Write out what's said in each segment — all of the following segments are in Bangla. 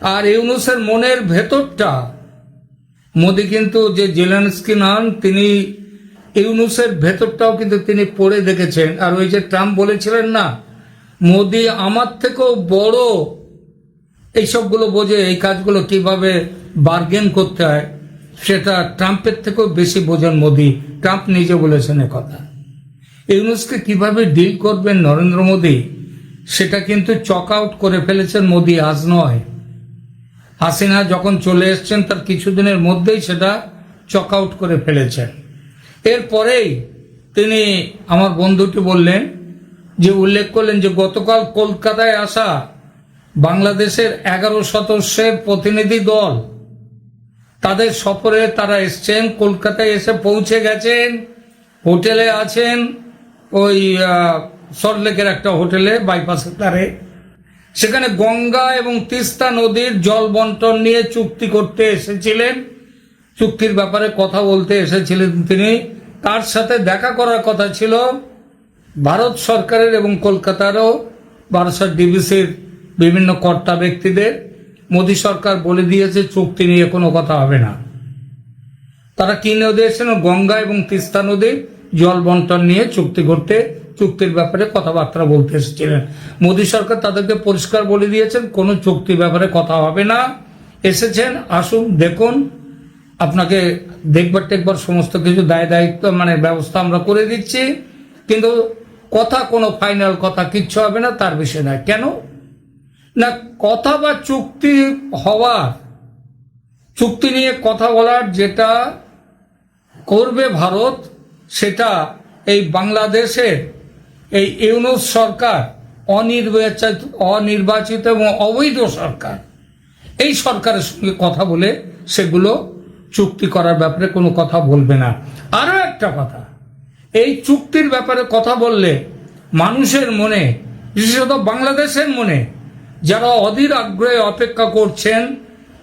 আর ইউনুসের মনের ভেতরটা, মোদি কিন্তু যে জেলেনস্কি নন, তিনি ইউনুসের ভেতরটাও কিন্তু তিনি পড়ে দেখেছেন। আর ওই যে ট্রাম্প বলেছিলেন না, মোদি আমার থেকেও বড়, এইসবগুলো বোঝে, এই কাজগুলো কীভাবে বার্গেন করতে হয়, সেটা ট্রাম্পের থেকেও বেশি বোঝেন মোদি। ট্রাম্প নিজে বলেছেন কথা। ইউনুসকে কীভাবে ডিল করবেন নরেন্দ্র মোদী, সেটা কিন্তু চক আউট করে ফেলেছেন মোদি, আজ নয়। হাসিনা যখন চলে এসছেন, তার কিছুদিনের মধ্যেই সেটা চক আউট করে ফেলেছেন। এরপরেই তিনি আমার বন্ধুটি বললেন, যে উল্লেখ করলেন যে গতকাল কলকাতায় আসা বাংলাদেশের এগারো সদস্যের প্রতিনিধি দল, তাদের সফরে তারা এসছেন, কলকাতায় এসে পৌঁছে গেছেন, হোটেলে আছেন, ওই সল্টলেকের একটা হোটেলে বাইপাসের ধারে সেখানে গঙ্গা এবং তিস্তা নদীর জল বন্টন নিয়ে চুক্তি করতে এসেছিলেন। চুক্তির ব্যাপারে কথা বলতে এসেছিলেন তিনি। তার সাথে দেখা করার কথা ছিল ভারত সরকারের এবং কলকাতারও বারাসাত ডিবিসির বিভিন্ন কর্তা ব্যক্তিদের। মোদী সরকার বলে দিয়েছে, চুক্তি নিয়ে কোনো কথা হবে না। তারা কি নদী এসেছেন গঙ্গা এবং তিস্তা নদী জল বন্টন নিয়ে চুক্তি করতে চুক্তির ব্যাপারে কথাবার্তা বলতে এসেছিলেন। মোদী সরকার তাদেরকে পরিষ্কার বলে দিয়েছেন, কোনো চুক্তির ব্যাপারে কথা হবে না। এসেছেন, আসুন, দেখুন। আপনাকে দেখবার টেকবার সমস্ত কিছু দায় দায়িত্ব মানে ব্যবস্থা আমরা করে দিচ্ছি। কিন্তু কথা কোনো ফাইনাল কথা কিচ্ছু হবে না, তার বিষয় নয়। কেন? না, কথা বা চুক্তি হওয়ার চুক্তি নিয়ে কথা বলার যেটা করবে ভারত, সেটা এই বাংলাদেশের এই ইউনুস সরকার অনির্বাচিত অনির্বাচিত এবং অবৈধ সরকার। এই সরকারের সঙ্গে কথা বলে সেগুলো চুক্তি করার ব্যাপারে কোনো কথা বলবে না। আরও একটা কথা, এই চুক্তির ব্যাপারে কথা বললে মানুষের মনে, বিশেষত বাংলাদেশের মনে, যারা অধীর আগ্রহে অপেক্ষা করছেন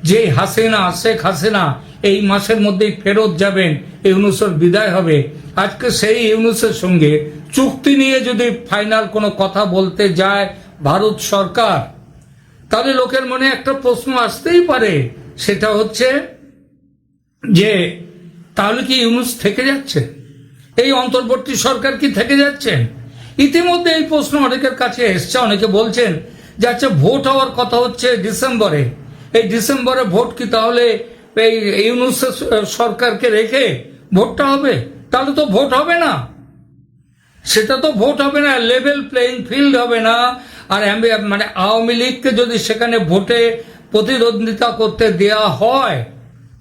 যে হাসিনা, শেখ হাসিনা এই মাসের মধ্যেই ফেরত যাবেন, ইউনুসের বিদায় হবে। আজকে সেই ইউনুসের সঙ্গে চুক্তি নিয়ে যদি ফাইনাল কোনো কথা বলতে যায় ভারত সরকার, তাহলে লোকের মনে একটা প্রশ্ন আসতেই পারে। সেটা হচ্ছে যে, তাহলে কি ইউনুস থেকে যাচ্ছে? এই অন্তর্বর্তী সরকার কি থেকে যাচ্ছেন ইতিমধ্যে এই প্রশ্ন অনেকের কাছে এসছে, অনেকে বলছেন যে আচ্ছা ভোট হওয়ার কথা হচ্ছে ডিসেম্বরে। এই ডিসেম্বরে ভোট কি তাহলে এই ইউনুস সরকারকে রেখে ভোটটা হবে? তাহলে তো ভোট হবে না। সেটা তো ভোট হবে না লেভেল প্লেইং ফিল্ড হবে না। আর মানে আওয়ামী লীগকে যদি সেখানে ভোটে প্রতিদ্বন্দ্বিতা করতে দেয়া হয়,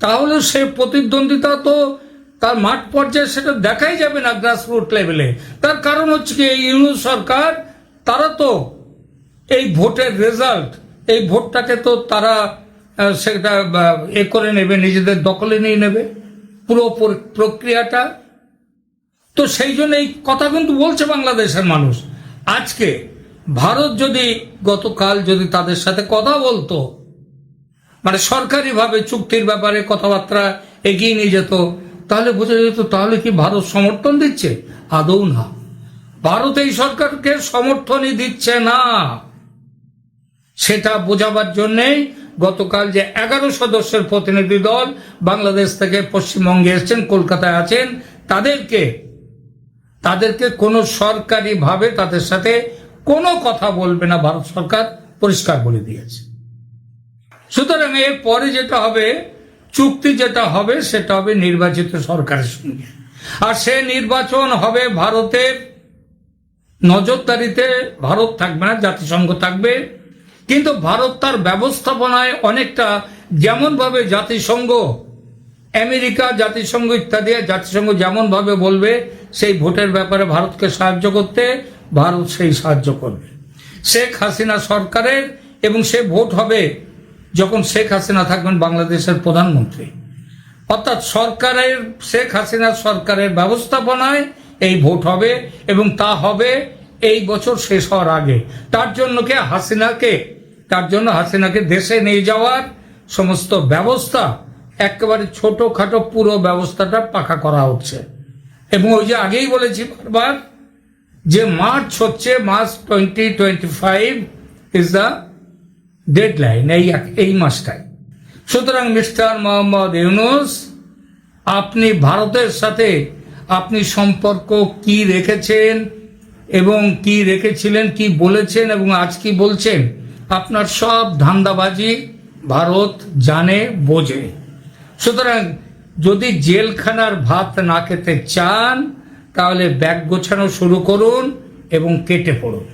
তাহলে সে প্রতিদ্বন্দ্বিতা তো তার মাঠ পর্যায়ে সেটা দেখাই যাবে না গ্রাসরুট লেভেলে তার কারণ হচ্ছে কি, এই ইউনুস সরকার, তারা তো এই ভোটের রেজাল্ট এই ভোটটাকে তো তারা সেটা এ করে নেবে, নিজেদের দখলে নিয়ে নেবে। পর- প্রক্রিয়াটা তো সেই জন্য এই কথা কিন্তু বলছে বাংলাদেশের মানুষ। আজকে ভারত যদি গতকাল যদি তাদের সাথে কথা বলতো মানে সরকারিভাবে চুক্তির ব্যাপারে কথাবার্তা এগিয়ে নিয়ে যেত, তাহলে বোঝা যেত, তাহলে কি ভারত সমর্থন দিচ্ছে? আদৌ না। ভারত এই সরকারকে সমর্থনই দিচ্ছে না। সেটা বোঝাবার জন্যেই গতকাল যে এগারো সদস্যের প্রতিনিধি দল বাংলাদেশ থেকে পশ্চিমবঙ্গে এসেছেন, কলকাতায় আছেন, তাদেরকে তাদেরকে কোনো সরকারিভাবে তাদের সাথে কোনো কথা বলবে না, ভারত সরকার পরিষ্কার বলে দিয়েছে। সুতরাং এর পরে যেটা হবে, চুক্তি যেটা হবে, সেটা হবে নির্বাচিত সরকারের সঙ্গে। আর সে নির্বাচন হবে ভারতের নজরদারিতে, ভারত থাকবে না, জাতিসংঘ থাকবে। কিন্তু ভারত তার ব্যবস্থাপনায় অনেকটা যেমনভাবে জাতিসংঘ, আমেরিকা জাতিসংঘ ইত্যাদি জাতিসংঘ যেমনভাবে বলবে সেই ভোটের ব্যাপারে ভারতকে সাহায্য করতে ভারত সেই সাহায্য করবে। শেখ হাসিনা সরকারের এবং সে ভোট হবে যখন শেখ হাসিনা থাকবেন বাংলাদেশের প্রধানমন্ত্রী। অর্থাৎ সরকারের, শেখ হাসিনা সরকারের ব্যবস্থাপনায় এই ভোট হবে এবং তা হবে এই বছর শেষ হওয়ার আগে। তার জন্য কে? হাসিনাকে। তার জন্য হাসিনাকে দেশে নিয়ে যাওয়ার সমস্ত ব্যবস্থা একেবারে ছোটখাটো পুরো ব্যবস্থাটা পাকা করা হচ্ছে। এবং ওই যে আগেই বলেছি বারবার যে মার্চ হচ্ছে, March twenty twenty five is the deadline এই এই মাসটাই। সুতরাং মিস্টার মোহাম্মদ ইউনুস, আপনি ভারতের সাথে আপনি সম্পর্ক কি রেখেছেন এবং কি রেখেছিলেন, কি বলেছেন এবং আজ কি বলছেন, আপনার সব ধান্দাবাজি ভারত জানে, বোঝে। সুতরাং যদি জেলখানার ভাত না খেতে চান, তাহলে ব্যাগ গোছানো শুরু করুন এবং কেটে পড়ুন।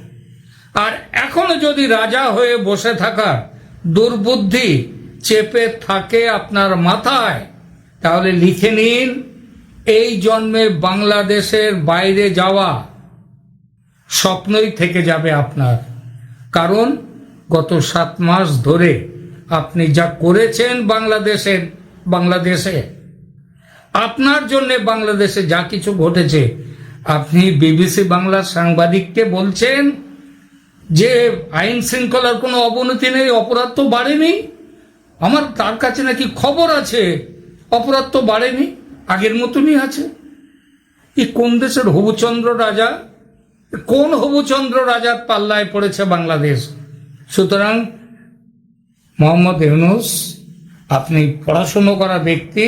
আর এখনও যদি রাজা হয়ে বসে থাকার দুর্বুদ্ধি চেপে থাকে আপনার মাথায়, তাহলে লিখে নিন, এই জন্মে বাংলাদেশের বাইরে যাওয়া স্বপ্নই থেকে যাবে আপনার। কারণ গত সাত মাস ধরে আপনি যা করেছেন বাংলাদেশের, বাংলাদেশে আপনার জন্য বাংলাদেশে যা কিছু ঘটেছে, আপনি বিবিসি বাংলার সাংবাদিককে বলছেন যে আইন শৃঙ্খলার কোনো অবনতি নেই, অপরাধ তো বাড়েনি। আমার তার কাছে নাকি খবর আছে, অপরাধ তো বাড়েনি, আগের মতনই আছে। এই কোন দেশের হবুচন্দ্র রাজা? কোন হবুচন্দ্র রাজার পাল্লায় পড়েছে বাংলাদেশ? সুতরাং মোহাম্মদ ইউনুস, আপনি পড়াশুনো করা ব্যক্তি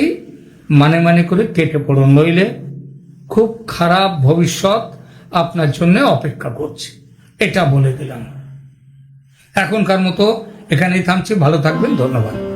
মানে মানে করে কেটে পড়ুন, নইলে খুব খারাপ ভবিষ্যৎ আপনার জন্য অপেক্ষা করছে। এটা বলে দিলাম। এখনকার মতো এখানেই থামছি, ভালো থাকবেন, ধন্যবাদ।